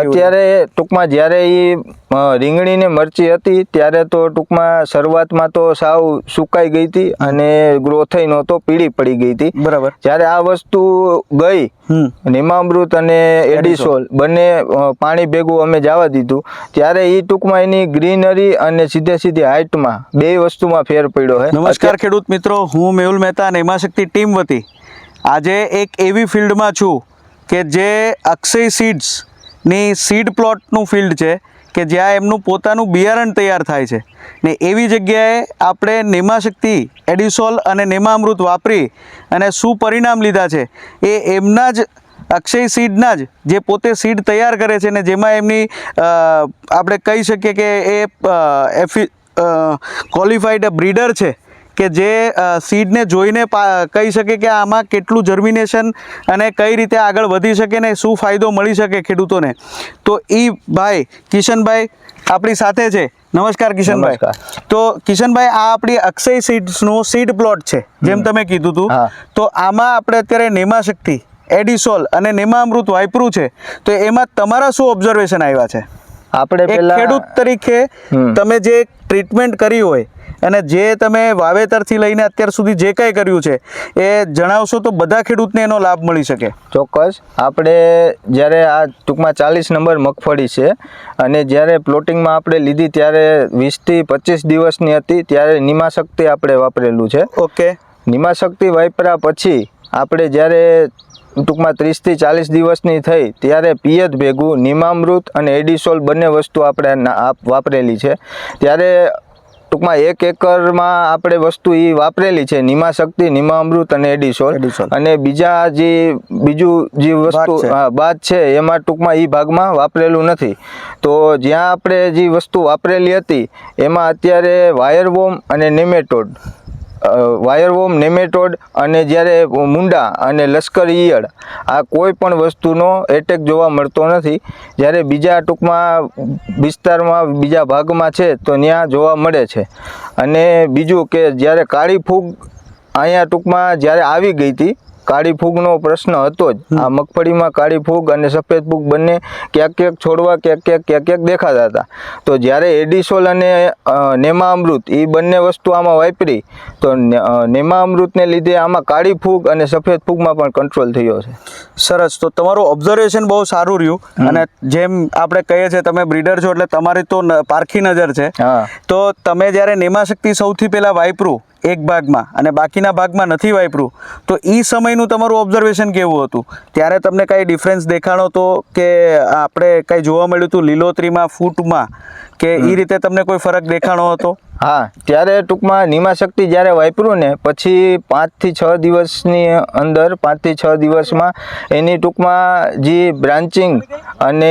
અત્યારે ટૂંકમાં જ્યારે એ રીંગણી ને મરચી હતી ત્યારે તો ટૂંકમાં શરૂઆતમાં તો સાવ સુકાઈ ગઈ હતી અને ગ્રોથ થઈ નહોતો પીળી પડી ગઈ હતી. બરાબર. જ્યારે આ વસ્તુ ગઈ હમ. નિમામૃત અને એડિસોલ બંને પાણી ભેગું અમે જવા દીધું. ત્યારે એ ટૂંકમાં એની ગ્રીનરી અને સીધે સીધી હાઇટમાં બે વસ્તુમાં ફેર પડ્યો છે નમસ્કાર ખેડૂત મિત્રો હું મેહુલ મહેતા અને હિમાશક્તિ ટીમ વતી. આજે એક એવી ફિલ્ડમાં છું કે જે અક્ષય સીડ્સની સીડ પ્લોટનું ફિલ્ડ છે કે જ્યાં એમનું પોતાનું બિયારણ તૈયાર થાય છે. ને એવી જગ્યાએ આપણે નેમાશક્તિ, એડિસોલ અને નેમામૃત વાપરી અને શું પરિણામ લીધા છે. એ એમના જ અક્ષય સીડના જ જે પોતે સીડ તૈયાર કરે છે ને જેમાં એમની આપણે કહી શકીએ કે એ એફી ક્વોલિફાઈડ બ્રીડર છે. કે જે સીડને જોઈને કહી શકે કે આમાં કેટલું જર્મિનેશન અને કઈ રીતે આગળ વધી શકે ને શું ફાયદો મળી શકે ખેડૂતોને. તો એ ભાઈ કિશનભાઈ આપણી સાથે છે. નમસ્કાર કિશનભાઈ. તો કિશનભાઈ આ આપણી અક્ષય સીડ્સનું સીડ પ્લોટ છે જેમ તમે કીધું હતું તો આમાં આપણે અત્યારે નેમાશક્તિ એડિસોલ અને નેમામૃત વાપરું છે. તો એમાં તમારા શું ઓબ્ઝર્વેશન આવ્યા છે? આપણે ખેડૂત તરીકે તમે જે ટ્રીટમેન્ટ કરી હોય અને જે તમે વાવેતરથી લઈને અત્યાર સુધી જે કાંઈ કર્યું છે એ જણાવશો તો બધા ખેડૂતને એનો લાભ મળી શકે. ચોક્કસ. આપણે જ્યારે આ ટૂંકમાં ચાલીસ નંબર મગફળી છે અને જ્યારે પ્લોટિંગમાં આપણે લીધી ત્યારે વીસથી પચીસ દિવસની હતી ત્યારે નિમાશક્તિ આપણે વાપરેલું છે. ઓકે. નિમાશક્તિ વાપર્યા પછી આપણે જ્યારે ટૂંકમાં ત્રીસથી ચાલીસ દિવસની થઈ ત્યારે પિયત ભેગું નિમામૃત અને એડિસોલ બંને વસ્તુ આપણે વાપરેલી છે. ત્યારે ટૂંકમાં એક એકરમાં આપણે વસ્તુ એ વાપરેલી છે નિમાશક્તિ નિમામૃત અને એડિસોલ. અને બીજા જે બીજું જે વસ્તુ. બાદ છે એમાં ટૂંકમાં એ ભાગમાં વાપરેલું નથી તો જ્યાં આપણે જે વસ્તુ વાપરેલી હતી એમાં અત્યારે વાયરવોમ અને નેમેટોડ વાયરવોમ નેમેટોડ અને જ્યારે મુંડા અને લશ્કર ઈયળ આ કોઈ પણ વસ્તુનો એટેક જોવા મળતો નથી. જ્યારે બીજા ટૂંકમાં વિસ્તારમાં, બીજા ભાગમાં છે તો ત્યાં જોવા મળે છે. અને બીજું કે જ્યારે કાળી ફૂગ અહીંયા ટૂંકમાં જ્યારે આવી ગઈ હતી કાળી ફૂગનો પ્રશ્ન હતો જ. આ મગફળીમાં કાળી ફૂગ અને સફેદ ફૂગ બંને ક્યાંક ક્યાંક છોડવા ક્યાંક ક્યાંક ક્યાંક ક્યાંક દેખાતા હતા. તો જ્યારે એડિસોલ અને નેમા અમૃત એ બંને વસ્તુ આમાં વાપરી તો નેમા અમૃતને લીધે આમાં કાળી ફૂગ અને સફેદ ફૂગમાં પણ કંટ્રોલ થયો છે. સરસ. તો તમારું ઓબ્ઝર્વેશન બહુ સારું રહ્યું. અને જેમ આપણે કહીએ છીએ તમે બ્રીડર છો એટલે તમારી તો પારખી નજર છે. તો તમે જ્યારે નેમાશક્તિ સૌથી પહેલાં વાપરું એક ભાગમાં અને બાકીના ભાગમાં નથી વાપરું તો એ સમયનું તમારું ઓબ્ઝર્વેશન કેવું હતું? ત્યારે તમને કાંઈ ડિફરન્સ દેખાણો તો કે આપણે કાંઈ જોવા મળ્યું હતું લીલોતરીમાં ફૂટમાં કે એ રીતે તમને કોઈ ફરક દેખાણો હતો? હા, ત્યારે ટૂંકમાં નિમાશક્તિ જ્યારે વાપર્યું ને, પછી પાંચથી છ દિવસની અંદર, પાંચથી છ દિવસમાં એની ટૂંકમાં જે બ્રાન્ચિંગ અને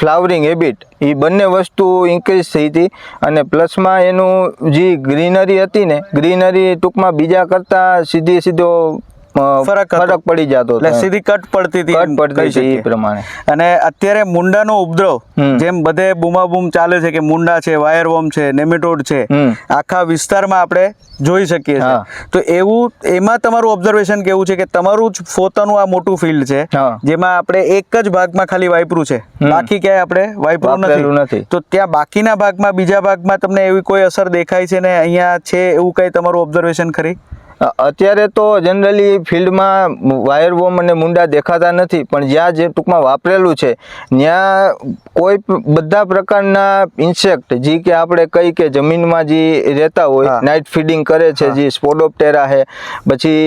ફ્લાવરિંગ હેબિટ એ બંને વસ્તુ ઇન્ક્રીઝ થઈ હતી. અને પ્લસમાં એનું જે ગ્રીનરી હતી ને, ગ્રીનરી ટૂંકમાં બીજા કરતાં સીધી સીધો ફરક ફરક પડી જતો એટલે સીધી કટ પડતી હતી કટ પડતી હતી એ પ્રમાણે. અને અત્યારે મુંડાનો ઉપદ્રવ જેમ બધે બૂમાબૂમ ચાલે છે કે મુંડા છે વાયરવોમ છે નેમેટોડ છે આખા વિસ્તારમાં આપણે જોઈ શકીએ છીએ. તો એવું એમાં તમારું ઓબ્ઝર્વેશન કેવું છે કે તમારું જ પોતાનું આ મોટું ફિલ્ડ છે જેમાં આપણે એક જ ભાગમાં ખાલી વાપરું છે. બાકી ક્યાંય આપણે વાપરેલું નથી. તો ત્યાં બાકીના ભાગમાં બીજા ભાગમાં તમને એવી કોઈ અસર દેખાય છે ને અહીંયા છે એવું કઈ તમારું ઓબ્ઝર્વેશન ખરી? અત્યારે તો જનરલી ફિલ્ડમાં વાયરવોમ અને મુંડા દેખાતા નથી પણ જ્યાં જે ટૂંકમાં વાપરેલું છે ત્યાં કોઈ બધા પ્રકારના ઇન્સેક્ટ જે કે આપણે કહી કે જમીનમાં જે રહેતા હોય નાઇટ ફીડિંગ કરે છે જે સ્પોડોપ્ટેરા છે પછી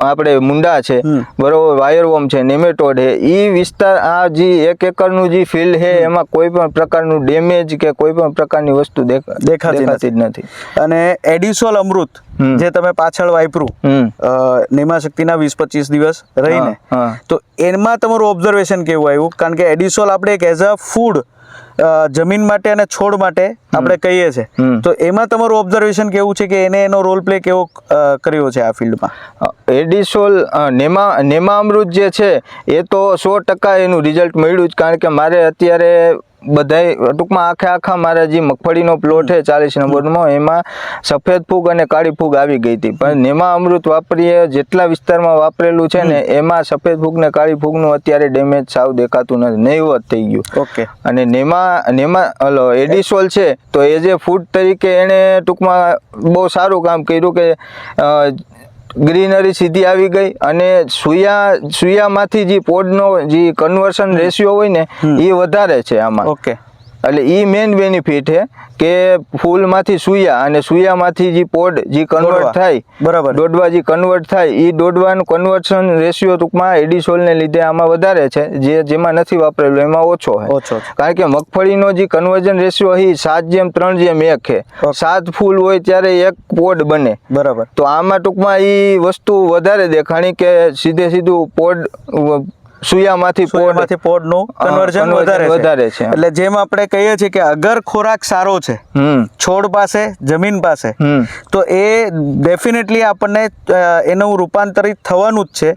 આપણે મુંડા છે બરોબર બરોબર વાયરવોમ છે નેમેટોડ છે એ વિસ્તાર આ જે એક એકરનું જે ફિલ્ડ છે એમાં કોઈ પણ પ્રકારનું ડેમેજ કે કોઈ પણ પ્રકારની વસ્તુ દેખા દેખાતી જ નથી. અને એડિસોલ અમૃત. જે તમે પાછળ વાપરું હમ. અ, નેમા શક્તિના વીસ પચીસ દિવસ રહીને. તો એમાં તમારું ઓબ્ઝર્વેશન કેવું આવ્યું? કારણ કે એડિસોલ આપણે એક એઝ અ ફૂડ જમીન માટે અને છોડ માટે આપણે કહીએ છીએ. તો એમાં તમારું ઓબ્ઝર્વેશન કેવું છે કે એને એનો રોલ પ્લે કેવો કર્યો છે આ ફિલ્ડમાં? એડિસોલ નેમા નેમા અમૃત જે છે એ તો સો ટકા એનું રિઝલ્ટ મળ્યું જ. કારણ કે મારે અત્યારે બધાય ટૂંકમાં આખે આખા મારા જે મગફળીનો પ્લોટ છે ચાલીસ નંબરનો એમાં સફેદ ફૂગ અને કાળી ફૂગ આવી ગઈ હતી. પણ નેમા અમૃત વાપરીએ જેટલા વિસ્તારમાં વાપરેલું છે ને એમાં સફેદ ફૂગ ને કાળી ફૂગનું અત્યારે ડેમેજ સાવ દેખાતું નથી. નહીવત થઈ ગયું. ઓકે. અને નેમા નેમા હલો એડિસોલ છે. તો એ એ ફૂડ તરીકે એણે ટૂંકમાં બહુ સારું કામ કર્યું કે ગ્રીનરી સીધી આવી ગઈ અને સુયા સુયામાંથી જે પોડનો જે કન્વર્શન રેશિયો હોય ને એ વધારે છે આમાં. ઓકે. એટલે એ મેઇન બેનિફિટ છે કે ફૂલમાંથી સુયા અને સુયામાંથી જે પોડ જે કન્વર્ટ થાય બરાબર. દોડવા જે કન્વર્ટ થાય એ દોડવાનું કન્વર્શન રેશિયો ટૂંકમાં એડિસોલને લીધે આમાં વધારે છે જે જેમાં નથી વાપરેલું એમાં ઓછો છે ઓછો કારણ કે મગફળીનો જે કન્વર્જન રેશિયો એ સાત જેમ ત્રણ જેમ એક છે સાત ફૂલ હોય ત્યારે એક પોડ બને. બરાબર. તો આમાં ટૂંકમાં એ વસ્તુ વધારે દેખાણી કે સીધે સીધું પોડ સુયામાંથી પોડમાંથી પોડનું કન્વર્ઝન વધારે વધારે છે. એટલે જેમ આપણે કહીએ છીએ કે અગર ખોરાક સારો છે છોડ પાસે જમીન પાસે તો એ ડેફિનેટલી આપણને એનું રૂપાંતરિત થવાનું જ છે.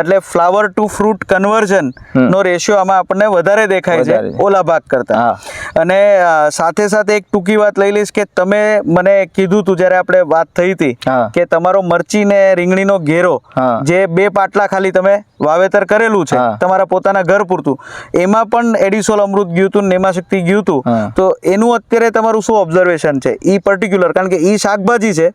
એટલે ફ્લાવર ટુ ફ્રૂટ કન્વર્ઝન નો રેશિયો આમાં આપણને વધારે દેખાય છે ઓલા ભાગ કરતા. અને સાથે સાથે એક ટૂંકી વાત લઈ લઈશ કે તમે મને કીધું તું જ્યારે આપણે વાત થઈ હતી કે તમારો મરચી ને રીંગણીનો ઘેરો જે બે પાટલા ખાલી તમે વાવેતર કરેલું છે. તમારા પોતાના ઘર પૂરતું. એમાં પણ એડિસોલ અમૃત ગયું હતું નેમાશક્તિ ગયું હતું. તો એનું અત્યારે તમારું શું ઓબ્ઝર્વેશન છે? ઈ પર્ટિક્યુલર કારણ કે ઈ શાકભાજી છે.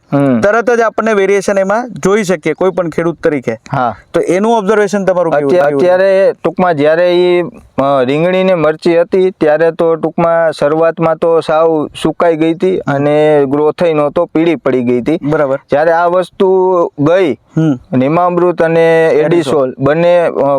તરત જ આપણને વેરિએશન એમાં જોઈ શકીએ કોઈ પણ ખેડૂત તરીકે. હા. તો એનું ઓબ્ઝર્વેશન તમારું અત્યારે ટૂંકમાં જ્યારે ઈ રીંગણી ને મરચી હતી ત્યારે તો ટૂંકમાં શરૂઆતમાં તો સાવ સુકાઈ ગઈ હતી અને ગ્રો થઈ નહોતો પીળી પડી ગઈ હતી. બરાબર. જ્યારે આ વસ્તુ ગઈ નિમામૃત અને એડિસોલ બંને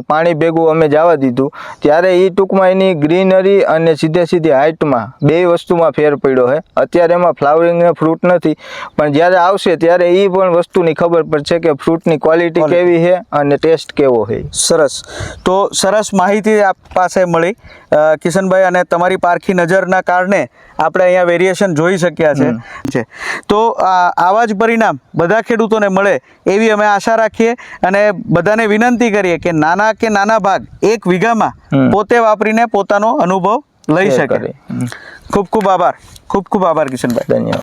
પાણી ભેગું અમે જવા દીધું. ત્યારે એ ટૂંકમાં એની ગ્રીનરી અને સીધે સીધી હાઇટમાં બે વસ્તુમાં ફેર પડ્યો છે અત્યારે એમાં ફ્લાવરિંગ ને ફ્રૂટ નથી. પણ જ્યારે આવશે ત્યારે એ પણ વસ્તુની ખબર પડશે કે ફ્રૂટની ક્વોલિટી કેવી છે અને ટેસ્ટ કેવો છે સરસ. તો સરસ માહિતી આપ પાસે મળી. કિશનભાઈ અને તમારી પારખી નજરના કારણે આપણે અહીંયા વેરિએશન જોઈ શક્યા છે. છે. તો આવા જ પરિણામ બધા ખેડૂતોને મળે એવી અમે આશા રાખીએ અને બધાને વિનંતી કરીએ કે નાના કે નાના ભાગ એક વીઘામાં પોતે વાપરીને પોતાનો અનુભવ લઈ શકે. ખૂબ ખૂબ આભાર. ખૂબ ખૂબ આભાર કિશનભાઈ. ધન્યવાદ.